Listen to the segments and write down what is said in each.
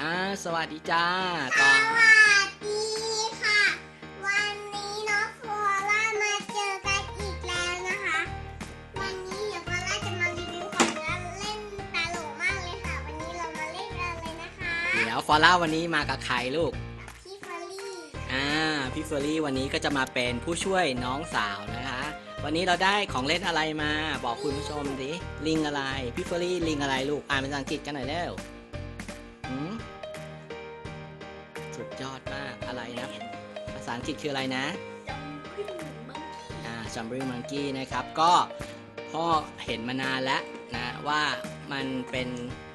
อ่าสวัสดีจ้าก่อนสวัสดีค่ะวันนี้น้องโฟล่ามาเจอกันอีกแล้วนะคะวันนี้เดี๋ยวโฟล่าจะมารีวิวของเล่นเล่นตลกมากเลยค่ะวันนี้เรามาเล่นกันเลยนะคะเดี๋ยวฟอล่าวันนี้มากับใครลูก พี่ฟอรี่อ่าพี่เฟอร์รี่วันนี้ก็จะมาเป็นผู้ช่วยน้องสาวนะคะ วันนี้เราได้ของเล่นอะไรมา บอกคุณผู้ชมดิลิงอะไร พี่เฟอร์รี่ลิงอะไรลูก อ่านเป็นภาษาอังกฤษกันหน่อยเร็ว หืมสุดยอดมากอะไรนะภาษาอังกฤษคืออะไรนะอ่า jumping monkey นะครับ ก็พ่อเห็นมานานแล้วนะว่ามันเป็น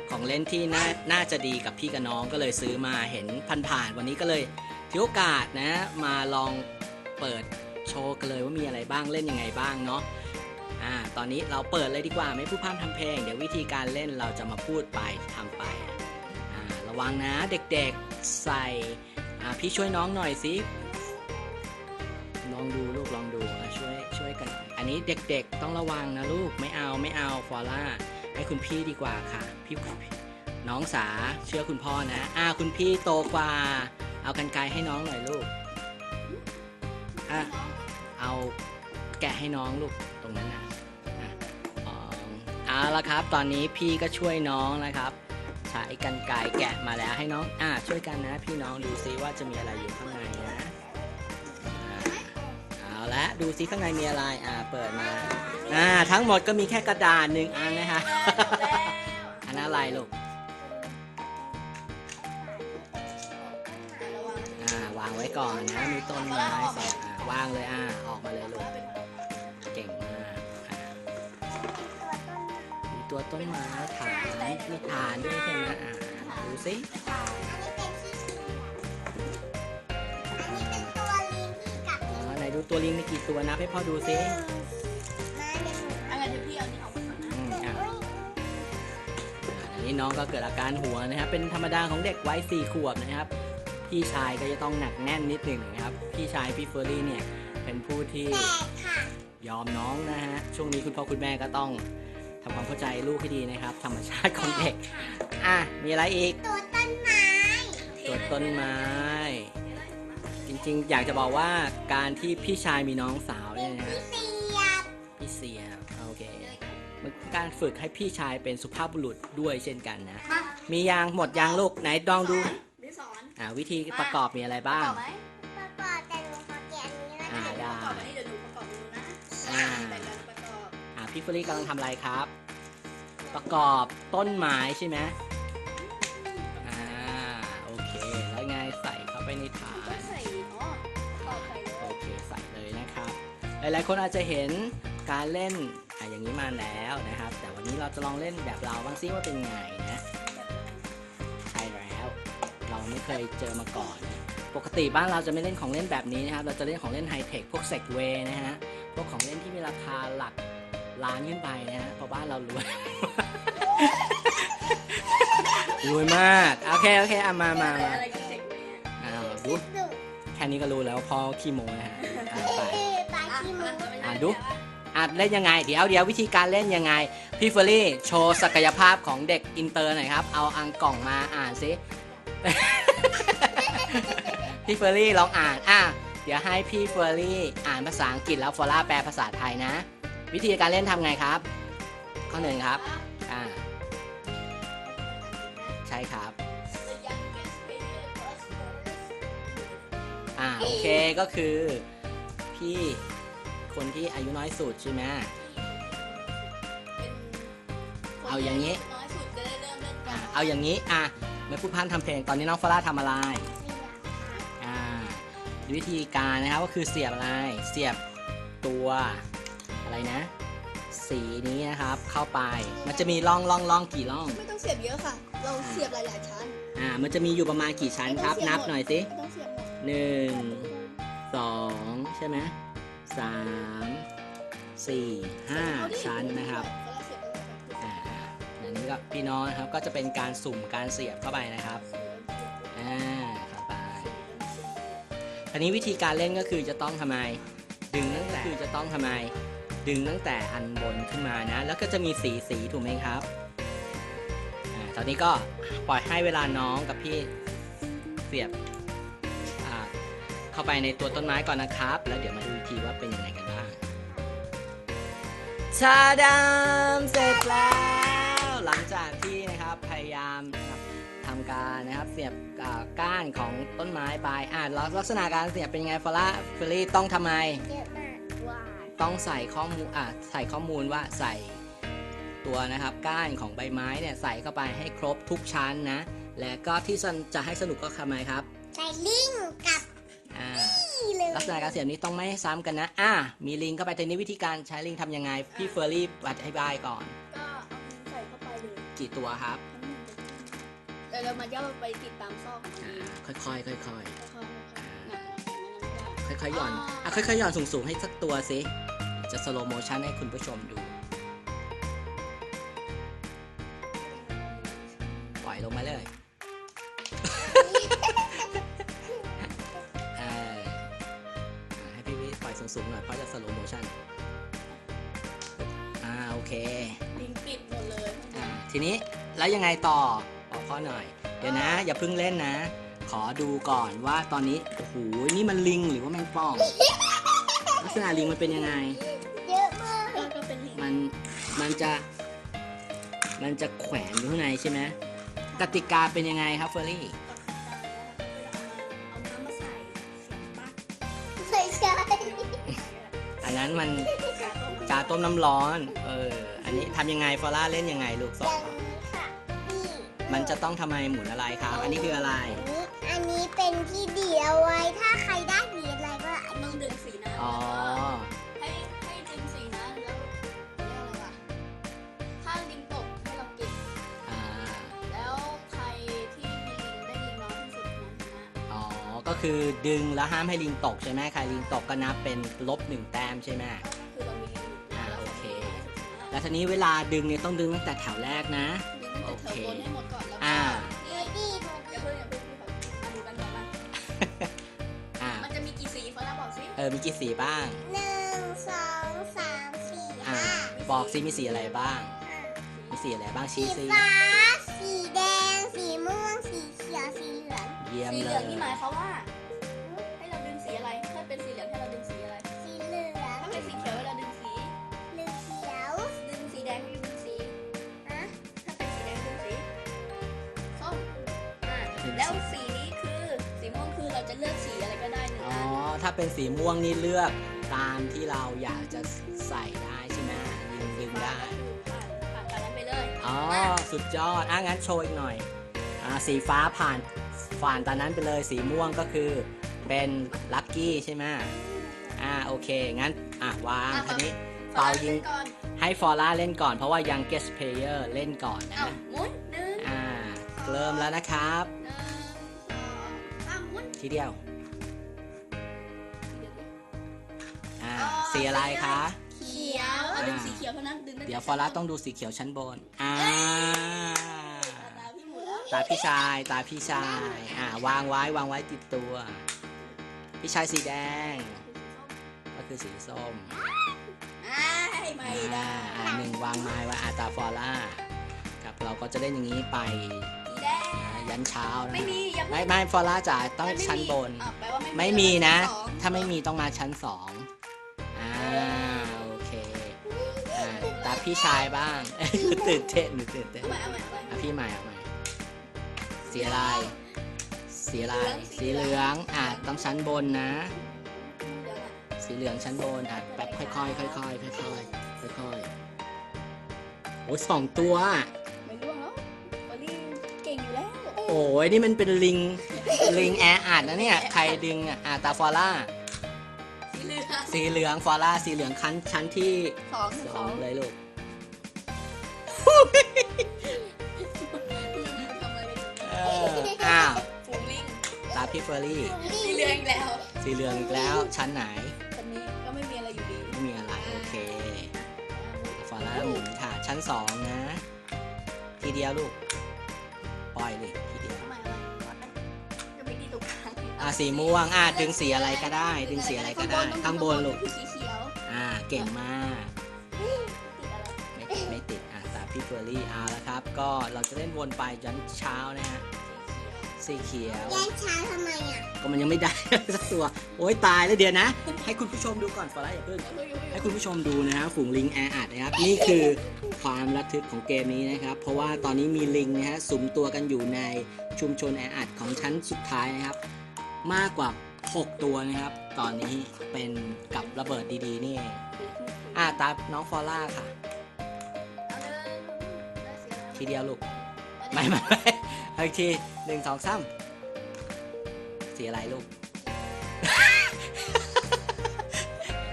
ของเล่นที่น่าน่าจะดีกับพี่กับน้องก็เลยซื้อมาเห็นผ่านๆวันนี้ก็เลยถือโอกาสนะมาลองเปิดโชว์กันเลยว่ามีอะไรบ้างเล่นยังไงบ้างเนาะอ่าตอนนี้เราเปิดเลยดีกว่าไม่พูดพร่ำทำเพลง เดี๋ยววิธีการเล่นเราจะมาพูดไป ระวังนะเด็กๆใส่พี่ช่วยน้องหน่อยสิลองดูลูกลองดูช่วยช่วยกัน อันนี้เด็กๆต้องระวังนะลูกไม่เอาไม่เอาฟอล่าให้คุณพี่ดีกว่าค่ะพี่น้องสาเชื่อคุณพ่อนะอ่าคุณพี่โตกว่า เอากันไกลให้น้องหน่อยลูกอะเอาแกะให้น้องลูกตรงนั้นนะอะอ๋อเอาละครับตอนนี้พี่ก็ช่วยน้องนะครับ ใช้กันไกลแกะมาแล้วให้น้องอ่าช่วยกันนะพี่น้องดูซิว่าจะมีอะไรอยู่ข้างในนะอ่าเอาละดูซิข้างในมีอะไรอ่าเปิดมาอ่าทั้งหมดก็มีแค่กระดาษหนึ่งอันนะคะอันนั้นอะไรลูกอ่าวางไว้ก่อนนะมีต้นไม้สองอ่าวางเลยอ่าออกมาเลยลูก ตัวต้นไม้ฐานมีฐานด้วยใช่ไหมอ่าดูสิอันนี้เป็นตัวลิงที่กัดอ๋อไหนดูตัวลิงมีกี่ตัวนับให้พ่อดูสิมาเดี๋ยวหนูอะไรเดี๋ยวพี่เอานี่ออกมาก่อนนะอืมอะอุ้ยอ่าอันนี้น้องก็เกิดอาการหัวนะครับ เป็นธรรมดาของเด็กวัยสี่ขวบนะครับ พี่ชายก็จะต้องหนักแน่นนิดหนึ่งนะครับ พี่ชายพี่เฟอร์รี่เนี่ยเป็นผู้ที่แตกค่ะยอมน้องนะฮะ ช่วงนี้คุณพ่อคุณแม่ก็ต้อง ทำความเข้าใจลูกให้ดีนะครับ ธรรมชาติของเด็ก อะ มีอะไรอีก ตัวต้นไม้ตัวต้นไม้ จริงๆ อยากจะบอกว่าการที่พี่ชายมีน้องสาวเนี่ยนะฮะเสียบพี่เสียโอเคมันเป็นการฝึกให้พี่ชายเป็นสุภาพบุรุษด้วยเช่นกันนะมามียางหมดยางลูกไหนลองดูดิสอนอ่าวิธีประกอบมีอะไรบ้าง พี่เฟรรี่กำลังทำอะไรครับ ประกอบต้นไม้ใช่ไหมอ่าโอเคแล้วไงใส่เข้าไปในฐาก็นใส่อ๋อต่อไปเลยโอเคใส่เลยนะครับ หลายๆ คนอาจจะเห็นการเล่นอะอย่างนี้มาแล้วนะครับ แต่วันนี้เราจะลองเล่นแบบเราบ้างซิว่าเป็นไงนะใช่แล้ว เราไม่เคยเจอมาก่อน ปกติบ้านเราจะไม่เล่นของเล่นแบบนี้นะครับ เราจะเล่นของเล่นไฮเทคพวกเซกเวนะฮะพวกของเล่นที่มีราคาหลัก ล้านขึ้นไปนะฮะเพราะบ้านเรารวย รวยมาก โอเค โอเคอะมามามาอะไรกันเด็กไหมอ้าวดูดุแค่นี้ก็รู้แล้วว่าพ่อขี้โม้นะฮะอะไปเอ๊ะปลาขี้มูอะดูอะเล่นยังไง เดี๋ยวเดี๋ยววิธีการเล่นยังไง พี่เฟอร์รี่โชว์ศักยภาพของเด็กอินเตอร์หน่อยครับ เอาอังกล่องมาอ่านสิพี่เฟอร์รี่ลองอ่าน อะ เดี๋ยวให้พี่เฟอร์รี่อ่านภาษาอังกฤษแล้วฟอร่าแปลภาษาไทยนะ วิธีการเล่นทำไงครับ ข้อหนึ่งครับอ่าใช่ครับอ่าโอเคก็คือ พี่คนที่อายุน้อยสุดใช่ไหมเอาอย่างนี้น้อยสุดจะได้เริ่มเล่นก่ออ่านเอาอย่างนี้อะไม่พูดพร่ำทำเพลงตอนนี้น้องฟอร่าทำอะไรอ่าวิธีการนะครับก็คือเสียบอะไรเสียบตัว อะไรนะ สีนี้นะครับเข้าไป มันจะมีร่องร่องร่องกี่ร่อง ไม่ต้องเสียบเยอะค่ะ เราเสียบหลายๆชั้น อ่า มันจะมีอยู่ประมาณกี่ชั้นครับ นับหน่อยสิไม่ต้องเสียบหมดหนึ่งสองใช่ไหมสามสี่ห้าชั้นนะครับแล้วเราเสียบตรงไหนอ่าอันนี้ก็พี่น้องนะครับก็จะเป็นการสุ่มการเสียบเข้าไปนะครับอ่าเข้าไปทีนี้วิธีการเล่นก็คือจะต้องทำไมดึงตั้งแต่คือจะต้องทำไม ดึงตั้งแต่อันบนขึ้นมานะ แล้วก็จะมีสีสีถูกไหมครับอ่าตอนนี้ก็ปล่อยให้เวลาน้องกับพี่เสียบอ่าเข้าไปในตัวต้นไม้ก่อนนะครับ แล้วเดี๋ยวมาดูอีกทีว่าเป็นยังไงกันบ้างชาดามเสร็จแล้ว หลังจากที่นะครับพยายามนะครับทำการนะครับเสียบก้านของต้นไม้ไปอ่าลักษณะการเสียบเป็นยังไงฟอล่าเฟลลี่ต้องทำไมเยอะมากว้าย ต้องใส่ข้อมูลอะใส่ข้อมูลว่าใส่ตัวนะครับก้านของใบไม้เนี่ยใส่เข้าไปให้ครบทุกชั้นนะ และก็ที่สนจะให้สนุกก็ทำไมครับใส่ลิงกับอ่านี่เลยลักษณะการเสียบนี้ต้องไม่ให้ซ้ำกันนะ อะมีลิงเข้าไปแต่นี้วิธีการใช้ลิงทำยังไง พี่เฟอร์รี่อธิบายก่อน ก็เอาใส่เข้าไปเลย กี่ตัวครับทั้งหมดเลยแล้วเรามาย่อไปติดตามซอกของมันอ่าเองค่อยๆค่อยๆค่อยๆน่ะอย่างนั้นไม่ได้ค่อยๆหย่อนอ๋ออ่อะค่อยๆหย่อนสูงๆให้สักตัวสิ จะสโลโมชันให้คุณผู้ชมดู ปล่อยลงมาเลยเอออ่าให้พี่วิปล่อยสูงๆหน่อยเพราะจะสโลโมชันอ่าโอเคลิงปิดหมดเลยอ่าทีนี้แล้วยังไงต่อบอกพ่อหน่อย เดี๋ยวนะ อย่าเพิ่งเล่นนะ ขอดูก่อนว่าตอนนี้ โอ้โห นี่มันลิงหรือว่าแมงป่องลักษณะลิงมันเป็นยังไง มันจะ มันจะแขวนอยู่ข้างในใช่ไหมกติกาเป็นยังไงครับเฟอร์รี่เอาน้ำมาใส่เสียงปั๊กไม่ใช่อันนั้นมันกาต้มกาต้มน้ำร้อน เออ อันนี้ทำยังไงฟอร่าเล่นยังไงลูกสออนย่างนี้ค่ะนี่มันจะต้องทำไมหมุนอะไรครับ อันนี้คืออะไร คือดึงแล้วห้ามให้ลิงตกใช่ไหมใครลิงตกก็นับเป็นลบหนึ่งแต้มใช่ไหมคือเรามีลิงอยู่อ่าโอเค แล้แล้ววทีนี้เวลาดึงเนี่ยต้องดึงตั้งแต่แถวแรกนะลิงตั้งแต่เธอบนให้หมดก่อนแล้วก็อ่านี่ดีดอย่าเพิ่งอย่าเพิ่งมาดูกันก่อนมาอ่า มันจะมีกี่สีฟ้าแล้วบอกสิเออ มีกี่สีบ้าง หนึ่งสองสามสี่อ่า ห้าบอกซิมีสีอะไรบ้าง อ่ามีสีอะไรบ้างสีชี้สิฟ้า สีแดง สีม่วง สีเขียว สีเหลือง เยี่ยมสีเหเลลือยงนี่หมายความว่า แล้วสีนี้คือสีม่วงคือเราจะเลือกสีอะไรก็ได้หนึ่งอ๋อ อันถ้าเป็นสีม่วงนี่เลือกตามที่เราอยากจะใส่ได้ใช่ไหมดึงดึงได้ ผ่านผ่านตอนนั้นไปเลยอ๋อ สุดยอด อะงั้นโชว์อีกหน่อย อ่า สีฟ้าผ่านผ่านตอนนั้นไปเลย สีม่วงก็คือเป็นลัคกี้ใช่ไหมอ่า โอเค งั้น อะวางอะทีนี้เป่าเป่ายิง ก่อนให้ฟอร่าเล่นก่อนเพราะว่ายัง guest player เล่นก่อนนะเอาหมุนหนึ่ง อ่า เริ่มแล้วนะครับ ทีเดียวเดี๋ยวดิอ่าอ๋อสีอะไรคะ เขียวเอาดึงสีเขียวเท่านั้นดึงได้เดี๋ยวฟอร่าต้องดูสีเขียวชั้นบน อ่า ตาพี่หมุนแล้วตาพี่ชาย ตาพี่ชาย อ่า วางไว้ วางไว้ติดตัว พี่ชายสีแดง ก็คือสีส้มอ้ายไม่ได้อ่าอ่าหนึ่งวางไม้ไว้อาตาฟอร่าครับเราก็จะเล่นอย่างนี้ไปสีแดงอ่า ยันเช้านะไม่มีอย่าเพิ่งไม่ไม่ฟอร่าจ๋าต้องไม่มีชั้นบน อะแปลว่าไม่มีนะสองถ้าไม่มีต้องมาชั้นสองอ่าโอเคอ่าตาพี่ชายบ้างตื่นเต้นหนูตื่นเต้นเอาใหม่เอาใหม่เอาใหม่ อะพี่ใหม่เอาใหม่สีอะไรสีอะไรสีสีเหเหลืลือองงอะต้องชั้นบนนะ เดี๋ยวนะสีเหลืองชั้นบนอะแบบค่อยๆค่อยๆค่อยๆค่อยๆโอ้ยสองตัวไม่ อยู่แล้วโอ้ยนี่มันเป็นลิง ลิงแออัดนะเนี่ย ใครดึงอะอะตาฟอร่า สีเหลืองสีเหลืองฟอร่า สีเหลืองคันชั้นที่สองสสอองงเลยลูก ทำอะไรเออ อ้าว ฝูงลิงตาพี่เฟอร์รี่ สีเหลืองอีกแล้วสีเหลืองอีกแล้วชั้นไหน ตอนนี้ก็ไม่มีอะไรอยู่ดีไม่มีอะไร โอเค ฟอร่าหมุนค่ะ ชั้นสองนะ ทีเดียวลูก สีม่วงอะดึงสีอะไรก็ได้ ดึงสีอะไรก็ได้ ข้างบนลูกคือสีเขียวอ่าเก่งมากติดอะไรไม่ไม่ติดอะตาพี่เฟเฟอร์รี่เอาแล้วครับ ก็เราจะเล่นวนไปยันเช้านะฮะสีเขียวแย่งช้าทำไมอะก็มันยังไม่ได้ สักตัวโอ้ยตายแล้วเดี๋ยวนะ ให้คุณผู้ชมดูก่อนฟอร์อย่าเพิ่งให้คุณผู้ชมดูนะฮะฝูงลิงแออัดนะครับนี่คือความระทึกของเกมนี้นะครับ เพราะว่าตอนนี้มีลิงนะฮะสุมตัวกันอยู่ในชุมชนแออัดของชั้นสุดท้ายนะครับ มากกว่า 6 ตัวนะครับ ตอนนี้เป็นกับระเบิดดีๆนี่อะตาน้องฟอร่าค่ะ ทีเดียวลูก ไม่ไม่ไม่เอาอีกทีหนึ่งสองสามสีอะไรลูก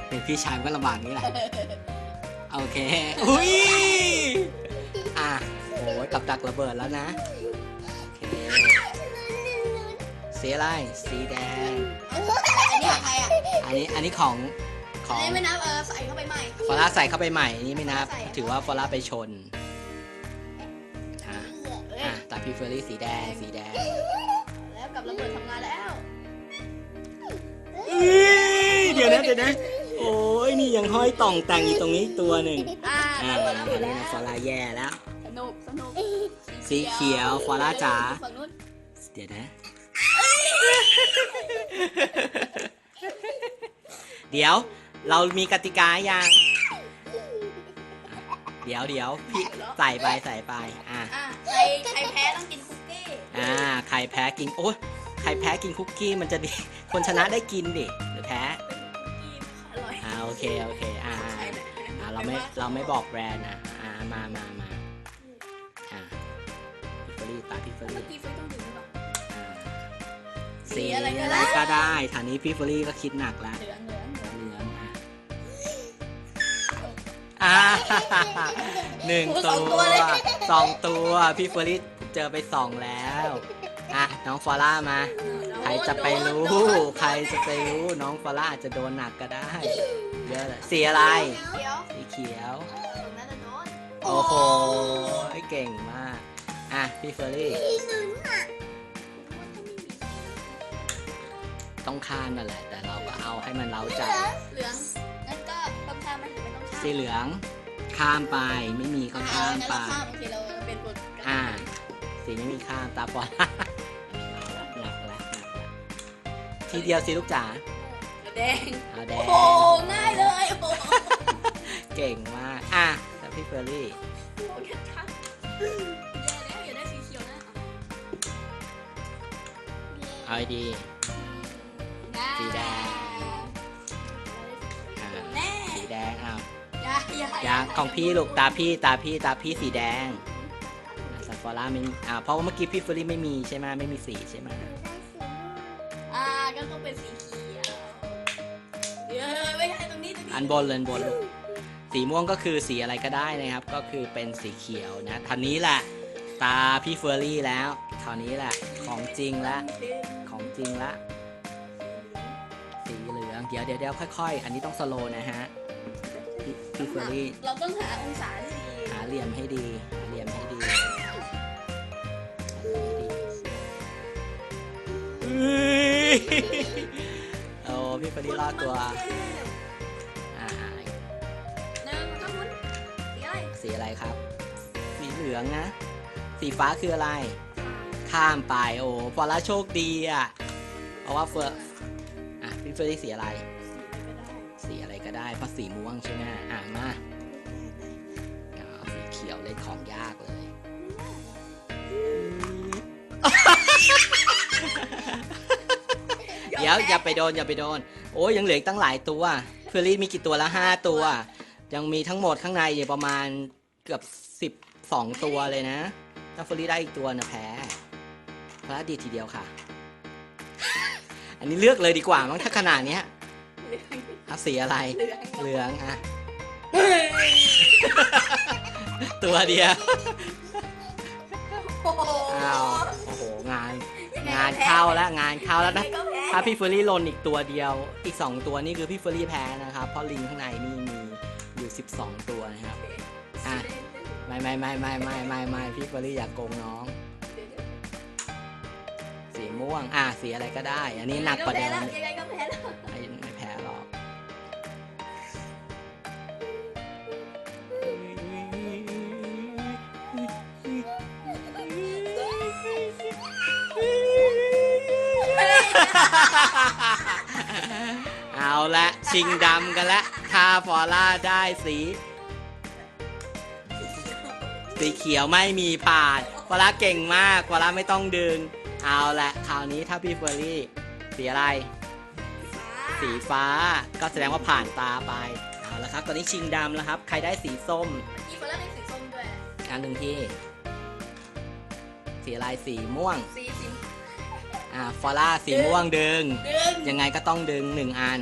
เป็นพี่ชายก็ลำบากนี้แหละ โอเค อุ้ย อะโอ้ยกับดักระเบิดแล้วนะ สีอะไร สีแดง อันนี้ของใครอะอันนี้อันนี้ของขอัอนงนี้ไม่นับเออใส่เข้าไปใหม่ ฟอร่าใส่เข้าไปใหม่นี่ไม่นับ ใส่ ถือว่าฟอร่าไปชนอะเอ้ยอะตาพี่เฟอร์รี่สีแดงสีแดงแล้วกับระเบิดทำงานแล้วเดี๋ยวนะเดี๋ยวนะโอ้ยนี่ยังห้อยต่องแต่งอยู่ตรงนี้ตัวหนึ่งอ่าอ่าระเบิดอัระเบิดนนี้แล้วนะฟอร่าแย่แล้ว สนุกสนุกสีเขียวฟอร่าจ๋า ฝั่งนู้นเดี๋ยวนะ เดี๋ยว เรามีกติกายัง เดี๋ยวเดี๋ยวพี่ใส่ไปใส่ไป อะ อะใครใครแพ้ต้องกินคุกกี้ อ่า ใครแพ้กิน โอ้ยใครแพ้กินคุกกี้มันจะดี คนชนะได้กินดิ หรือแพ้อร่อยอ่า โอเค โอเค อ่า ใช่ไหมอ่า เราไม่ เราไม่บอกแบรนด์อะอ่า มามามาอ่าพิฟเฟอรี่ตาพิฟเฟอเมื่อรี่กี้ไฟต้องดื่ สีสีอะอะไรไรก็ได้ก็ได้ฐานนี้พิฟเฟอรี่ก็คิดหนักแล้วเหลืองเหลืองเหลืองเหลืองอะอ่าหนึ่งตัวสองตัวพี่เฟอร์รี่เจอไปสองแล้วอะน้องฟอล่ามา ใครจะไปรู้ ใครจะไปรู้น้องฟอล่าอาจจะโดนหนักก็ได้เยอะเลยสีอะไรเขียวสีเขียวน่าจะโดนโอ้โหเก่งมาก อะพี่เฟอร์ ต้องข้ามนั่นแหละ แต่เราก็เอาให้มันเล้าใจ เหลืองงั้นก็ต้องข้ามไหมหรือไม่ต้องข้ามสีเหลืองข้ามไปไม่มีก็ข้ามไป อ่างั้นเราข้ามโอเคเราเป็นบทอ่า สีไม่มีข้ามตาปอนหนักแล้วหนักแล้วทีเดียวสิลูกจ๋าแดง เอาแดโอ้งโหง่ายเลยโอ้โหเก่งมากอะแล้วพี่เฟอร์รี่โอ้โหแค่ชัดแย่แล้วอย่าได้สีเขียวนะเอาให้ดี ย่าอย่าอยางของพี่ลูกตาพี่ตาพี่ตาพี่สีแดงอะสัฟฟอร่าไม่มีอ่าเพราะว่าเมื่อกี้พี่เฟอร์รี่ไม่มีใช่ไหมไม่มีสีใช่ไหมอ่าก็ต้องเป็นสีเขียวเดี๋ยวไม่ใช่ตรงนี้ตรงนี้อันบนเลยอันบนลูกสีม่วงก็คือสีอะไรก็ได้นะครับ ก็คือเป็นสีเขียวนะท่านี้แหละตาพี่เฟอร์รี่แล้วคราวนี้แหละของจริงละของจริงละสีเหลืองเดี๋ยวเดี๋ยวเดี๋ยวค่อย ๆ อันนี้ต้องสโลว์นะฮะ พี่พี่เฟอร์รี่เราต้องหาองศาที่ดีหาเหลี่ยมให้ดีหาเหลี่ยมให้ดีเฮ้ยโอ้พี่เฟอร์รี่รอดตัวอ่าหนึ่งต้องหมุนสีอะไรสีอะไรครับ สีเหลืองนะ สีฟ้าคืออะไร ข้ามไปโอ้ฟอร่าโชคดีอะ เพราะว่าเฟอร์อะพี่เฟอร์รี่สีอะไรสีอะไรก็ได้เพราะสีม่วงใช่ไหม ดี๋ยวอย่าไปโดนอย่าไปโดน โอ้ยยังเหลืออีกตั้งหลายตัวเฟอร์รี่มีกี่ตัวละห้าตัว ยังมีทั้งหมดข้างในอยู่ประมาณเกือบสิบสองตัวเลยนะ ถ้าเฟอร์รี่ได้อีกตัวนะแพ้พระดีทีเดียวค่ะ อันนี้เลือกเลยดีกว่ามั้งถ้าขนาดเนี้ยเอาสีอะไร เหลืองเหลืองอะตัวเดียวโอ้โหอ้าวโอ้โหงาน งานเข้าแล้วงานเข้าแล้วนะยังไงก็แพ้ถ้าพี่เฟอร์รี่ลนอีกตัวเดียว อีก 2 ตัวนี่คือพี่เฟอร์รี่แพ้นะครับ เพราะลิงข้างในนี่มีอยู่ 12 ตัวนะครับ อะ ไม่ไม่ไม่ไม่ไม่ไม่ไม่พี่เฟอร์รี่อย่ากโกงน้อง สีม่วง อะสีอะไรก็ได้ อันนี้หนักกว่าเดิมยัง ละชิงดำกันละถ้าฟอร่าได้สีสีเขียวไม่มีผ่านฟอร่าเก่งมากฟอร่าไม่ต้องดึง เอาละคราวนี้ถ้าพี่เฟอร์รี่สีอะไร สีฟ้าก็แสดงว่าผ่านตาไปเอาละครับตอนนี้ชิงดำแล้วครับ ใครได้สีส้มอีฟอลล่าได้สีส้มด้วยอันหนึ่งที่ สีอะไรสีม่วงสีสีอ่าฟอร่าสีม่วงดึง ดึง ยังไงก็ต้องดึงหนึ่งอัน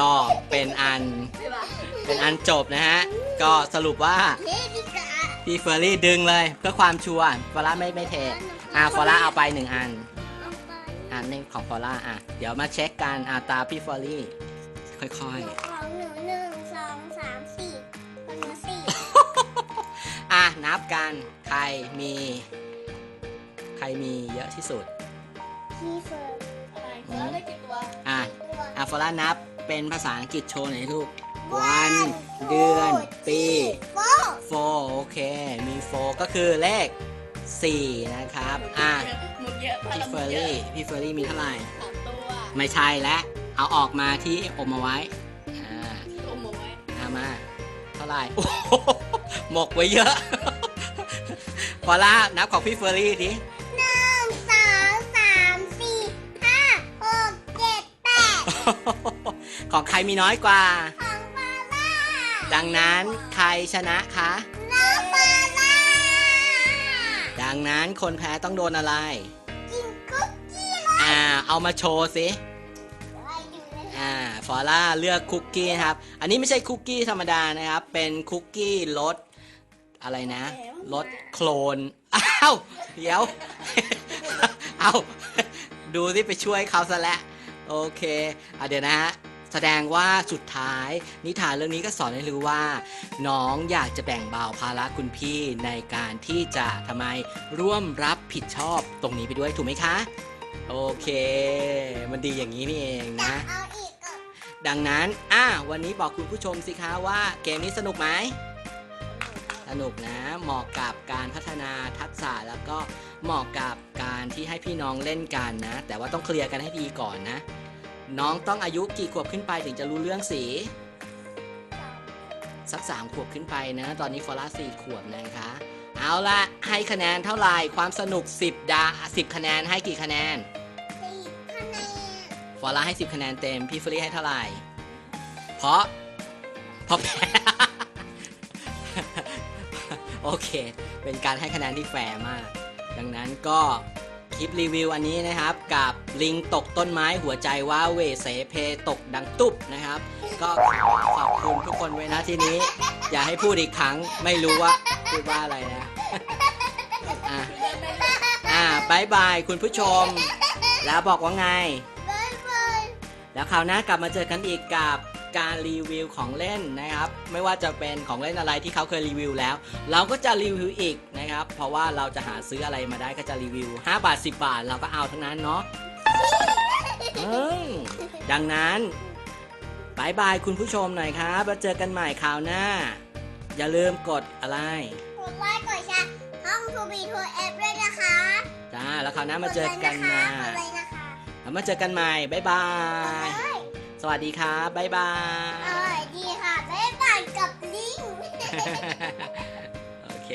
ก็เป็นอันใช่ปะเป็นอันจบนะฮะ ก็สรุปว่าเฮ้ดิกะพี่เฟอร์รี่ดึงเลยเพื่อความชัวร์ฟอร่าไม่ไม่เทอ่าฟอร่าเอาไปหนึ่งอันเอาไปอันนี้ของฟอร่าอะ เดี๋ยวมาเช็คกันอ่าตาพี่เฟอร์รี่ ค่อยของหนูหนึ่งสองสามสี่ของหนูสี่ๆอะนับกันใครมี ใครมีเยอะที่สุดพี่เฟิร์นอะไรฟอลล่าได้กี่ตัวอะตัวอะฟอร่านับ เป็นภาษาอังกฤษโชว์หน่อยลูก วัน เดือน ปีโฟโฟโอเค มีโฟก็คือเลข 4 นะครับ อะหมุนเยอะพพี่ลังเฟหมุอนร์เยอะรี่พี่เฟอร์รี่มีเท่าไหร่ สามตัวไม่ใช่แล้วเอาออกมาที่อมเอาไว้ อ่าตัวหมูไว้เอามา เท่าไหร่โอ้โหหมกไว้เยอะ พอละนับของพี่เฟอร์รี่ดิ ของใครมีน้อยกว่า ของปาล่าดังนั้นใครชนะคะ น้องปาล่าดังนั้นคนแพ้ต้องโดนอะไร กินคุกกี้เลยอ่า เอามาโชว์สิไว้ดูเลยอ่าฟอร่าเลือกคุกกี้นะครับ อันนี้ไม่ใช่คุกกี้ธรรมดานะครับ เป็นคุกกี้รสอะไรนะรสโคลนอ้าวเดี๋ยว เอาดูสิไปช่วยเขาซะแล้ว โอเคอะเดี๋ยวนะฮะ แสดงว่าสุดท้ายนิทานเรื่องนี้ก็สอนให้รู้ว่า น้องอยากจะแบ่งเบาภาระคุณพี่ในการที่จะทำไมร่วมรับผิดชอบตรงนี้ไปด้วยถูกไหมคะ โอเค มันดีอย่างนี้นี่เองนะ เอาอีกอะดังนั้น อะวันนี้บอกคุณผู้ชมสิคะว่าเกมนี้สนุกไหม สนุกนะ เหมาะกับการพัฒนาทักษะแล้วก็เหมาะกับการที่ให้พี่น้องเล่นกันนะ แต่ว่าต้องเคลียร์กันให้ดีก่อนนะ น้องต้องอายุกี่ขวบขึ้นไปถึงจะรู้เรื่องสี สักสามขวบขึ้นไปนะ ตอนนี้ฟอร่าสี่ขวบนะคะ เอาละให้คะแนนเท่าไหร่ ความสนุก 10 ดา 10 คะแนนให้กี่คะแนนสี่คะแนนฟอร่าให้ 10 คะแนนเต็ม พี่ฟรีให้เท่าไหร่ เพราะ เพราะแพ้โอเค เป็นการให้คะแนนที่แฟร์มาก ดังนั้นก็ค ลิปรีวิวอันนี้นะครับ กับลิงตกต้นไม้หัวใจว่าเวเสเพตกดังตุ๊บนะครับ ก็ขอขอบคุณทุกคนไว้นะที่นี้ อย่าให้พูดอีกครั้งไม่รู้ว่าพูดว่าอะไรนะอะเดินไปเลยอ่าบายบายคุณผู้ชม แล้วบอกว่าไงบ๊ายบายแล้วคราวหน้ากลับมาเจอกันอีกกับ การรีวิวของเล่นนะครับ ไม่ว่าจะเป็นของเล่นอะไรที่เขาเคยรีวิวแล้ว เราก็จะรีวิวอีกนะครับ เพราะว่าเราจะหาซื้ออะไรมาได้ก็จะรีวิว 5 บาท 10 บาท เราก็เอาทั้งนั้นเนาะเออดังนั้นบายบายคุณผู้ชมหน่อยครับ แล้วเจอกันใหม่คราวหน้า อย่าลืมกดอะไรกดไลค์กดแชร์ห้องทูบีทูเอฟด้วยนะคะจ้าแล้วคราวหน้ามาเจอกันกดนะเลยนะคะแล้วมาเจอกันใหม่บายบากดยเลย สวัสดีครับบายบาอยร่อยดีค่ะบ๊ายบายกับลิง โอเค